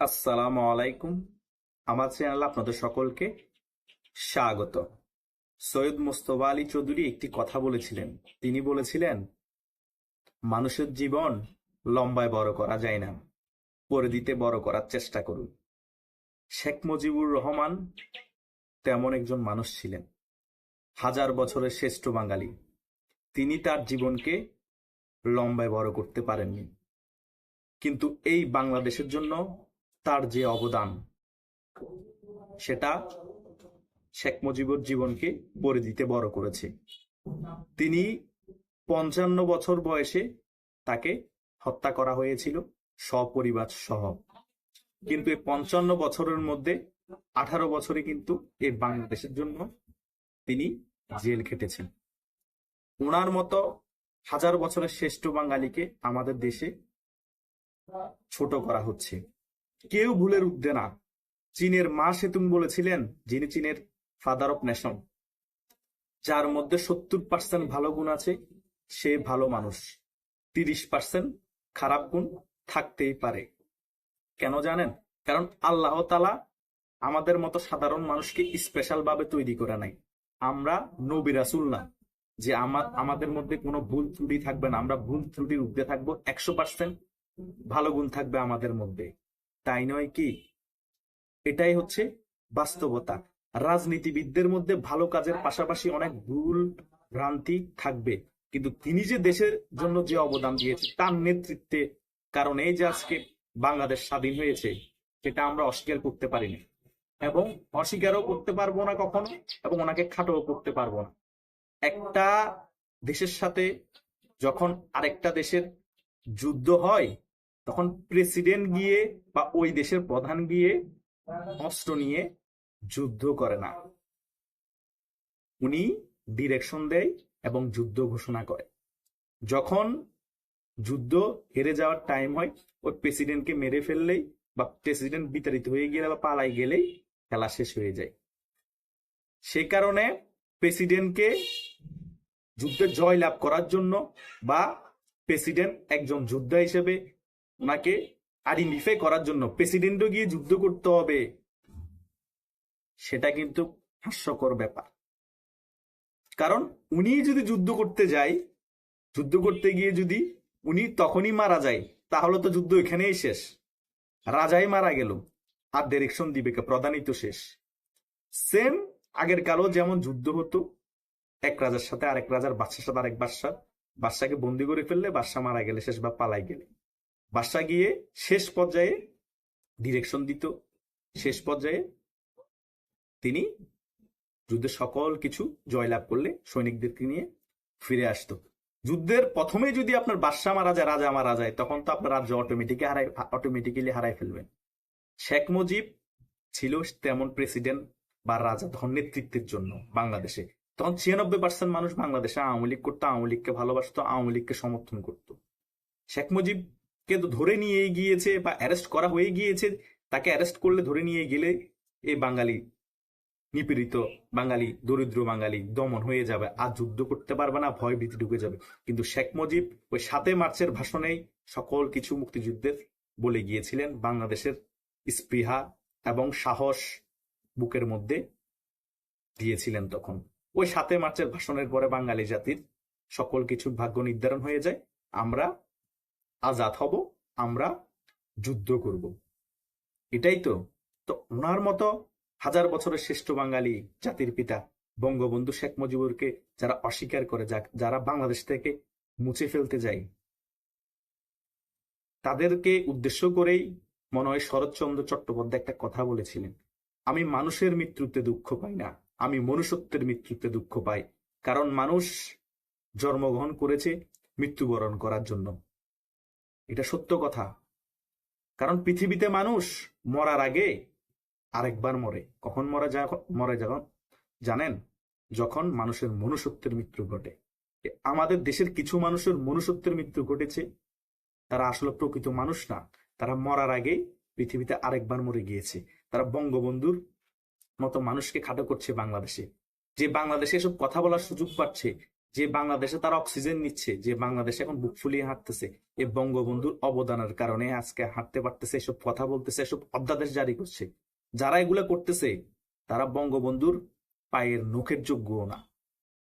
আসসালামু আলাইকুম। আমার চ্যানেল আপনাদের সকলকে স্বাগত। সৈয়দ মোস্তফা আলী চৌধুরী একটি কথা বলেছিলেন। তিনি বলেছিলেন, মানুষের জীবন লম্বায় বড় করা যায় না। করে দিতে বড় করার চেষ্টা করুন। শেখ মুজিবুর রহমান তেমন একজন মানুষ ছিলেন, হাজার বছরের শ্রেষ্ঠ বাঙালি। তিনি তার জীবনকে লম্বায় বড় করতে পারেননি। কিন্তু এই বাংলাদেশের জন্য তার যে অবদান, সেটা শেখ মুজিবুর জীবনকে বরে দিতে বড় করেছে। তিনি পঞ্চান্ন বছর বয়সে তাকে হত্যা করা হয়েছিল সপরিবার সহ। কিন্তু এই পঞ্চান্ন বছরের মধ্যে আঠারো বছরে কিন্তু এই বাংলাদেশের জন্য তিনি জেল খেটেছেন। ওনার মতো হাজার বছরের শ্রেষ্ঠ বাঙালিকে আমাদের দেশে ছোট করা হচ্ছে। কেউ ভুলের উঠবে না। চীনের মা সেতুং বলেছিলেন, যিনি চীনের ফাদার অফ নেশন যার মধ্যে সত্তর পার্সেন্ট ভালো গুণ আছে, সে ভালো মানুষ। তিরিশ পার্সেন্ট খারাপ গুণ থাকতেই পারে। কেন জানেন? কারণ আল্লাহ তালা আমাদের মতো সাধারণ মানুষকে স্পেশাল ভাবে তৈরি করে নাই। আমরা নবী রাসুল না। যে আমার আমাদের মধ্যে কোনো ভুল ত্রুটি থাকবে না। আমরা ভুল ত্রুটির ঊর্ধ্বে থাকব, একশো পার্সেন্ট ভালো গুণ থাকবে আমাদের মধ্যে। তাই নয় কি? এটাই হচ্ছে বাস্তবতা। রাজনীতিবিদদের মধ্যে ভালো কাজের পাশাপাশি অনেক ভুল ভ্রান্তি থাকবে। কিন্তু তিনি যে দেশের জন্য যে অবদান দিয়েছে, তার নেতৃত্বে কারণে যে আজকে বাংলাদেশ স্বাধীন হয়েছে, সেটা আমরা অস্বীকার করতে পারিনি। এবং অস্বীকারও করতে পারব না কখনো এবং ওনাকে খাটোও করতে পারব না। একটা দেশের সাথে যখন আরেকটা দেশের যুদ্ধ হয় তখন প্রেসিডেন্ট গিয়ে বা ওই দেশের প্রধান গিয়ে অস্ত্র নিয়ে যুদ্ধ করে না। উনি ডিরেকশন দেয় এবং যুদ্ধ ঘোষণা করে। যখন যুদ্ধ হেরে যাওয়ার টাইম হয়, ওই প্রেসিডেন্টকে মেরে ফেললেই বা প্রেসিডেন্ট বিতাড়িত হয়ে গেলে বা পালাই গেলেই খেলা শেষ হয়ে যায়। সে কারণে প্রেসিডেন্টকে যুদ্ধে জয় লাভ করার জন্য বা প্রেসিডেন্ট একজন যোদ্ধা হিসেবে ওনাকে আইডেন্টিফাই করার জন্য প্রেসিডেন্টও গিয়ে যুদ্ধ করতে হবে। সেটা কিন্তু হাস্যকর ব্যাপার। কারণ উনি যদি যুদ্ধ করতে যায়, যুদ্ধ করতে গিয়ে যদি উনি তখনই মারা যায়, তাহলে তো যুদ্ধ এখানেই শেষ। রাজাই মারা গেল, আর ডিরেকশন দিবে প্রধানই তো শেষ। সেম আগের কালো যেমন যুদ্ধ হতো, এক রাজার সাথে আরেক রাজার বাদশার সাথে আরেক বাদশার। বাদশাকে বন্দি করে ফেললে বাদশা মারা গেলে শেষ বা পালাই গেলে। বাদশা গিয়ে শেষ পর্যায়ে ডিরেকশন দিত। শেষ পর্যায়ে তিনি যুদ্ধের সকল কিছু জয়লাভ করলে সৈনিকদেরকে নিয়ে ফিরে আসতো। যুদ্ধের প্রথমে যদি আপনার বাদশা মারা যায়, রাজা মারা যায়, তখন তো আপনার রাজ্য অটোমেটিক হারাই অটোমেটিক্যালি হারাই ফেলবেন। শেখ মুজিব ছিল তেমন প্রেসিডেন্ট বা রাজা ধন নেতৃত্বের জন্য বাংলাদেশে। তখন ছিয়ানব্বই পার্সেন্ট মানুষ বাংলাদেশে আওয়ামী লীগ করতো, আওয়ামী লীগকে ভালোবাসতো, আওয়ামী লীগকে সমর্থন করতো। শেখ মুজিবকে তো ধরে নিয়ে গিয়েছে বা অ্যারেস্ট করা হয়ে গিয়েছে, তাকে অ্যারেস্ট করলে ধরে নিয়ে গেলে এই বাঙালি, নিপীড়িত বাঙালি, দরিদ্র বাঙালি দমন হয়ে যাবে, আর যুদ্ধ করতে পারবে না, ভয় ভীতি ঢুকে যাবে। কিন্তু শেখ মুজিব ওই সাতে মার্চের ভাষণেই সকল কিছু মুক্তিযুদ্ধের বলে গিয়েছিলেন বাংলাদেশের স্পৃহা এবং সাহস বুকের মধ্যে দিয়েছিলেন তখন। ওই সাতে মার্চের ভাষণের পরে বাঙালি জাতির সকল কিছুর ভাগ্য নির্ধারণ হয়ে যায়। আমরা আজাদ হব, আমরা যুদ্ধ করব। এটাই তো। তো ওনার মতো হাজার বছরের শ্রেষ্ঠ বাঙালি জাতির পিতা বঙ্গবন্ধু শেখ মুজিবুরকে যারা অস্বীকার করে যা- যারা বাংলাদেশ থেকে মুছে ফেলতে যায়, তাদেরকে উদ্দেশ্য করেই মনে হয় শরৎচন্দ্র চট্টোপাধ্যায় একটা কথা বলেছিলেন, আমি মানুষের মৃত্যুতে দুঃখ পাই না, আমি মনুষ্যত্বের মৃত্যুতে দুঃখ পাই, কারণ মানুষ জন্মগ্রহণ করেছে মৃত্যুবরণ করার জন্য। এটা সত্য কথা। কারণ পৃথিবীতে মানুষ মরার আগে আরেকবার মরে। কখন মরা যা, মরে যখন জানেন? যখন মানুষের মনুষ্যত্বের মৃত্যু ঘটে। আমাদের দেশের কিছু মানুষের মনুষ্যত্বের মৃত্যু ঘটেছে। তারা আসলে প্রকৃত মানুষ না। তারা মরার আগে পৃথিবীতে আরেকবার মরে গিয়েছে। তারা বঙ্গবন্ধুর মতো মানুষকে খাটো করছে বাংলাদেশে। যে বাংলাদেশে এসব কথা বলার সুযোগ পাচ্ছে যে বাংলাদেশে তারা অক্সিজেন নিচ্ছে, যে বাংলাদেশ এখন বুক ফুলিয়ে হাঁটতেছে, এ বঙ্গবন্ধুর অবদানের কারণে আজকে হাঁটতে পারতেছে, এসব কথা বলতেছে, এসব অধ্যাদেশ জারি করছে। যারা এগুলো করতেছে, তারা বঙ্গবন্ধুর পায়ের নখের যোগ্য না।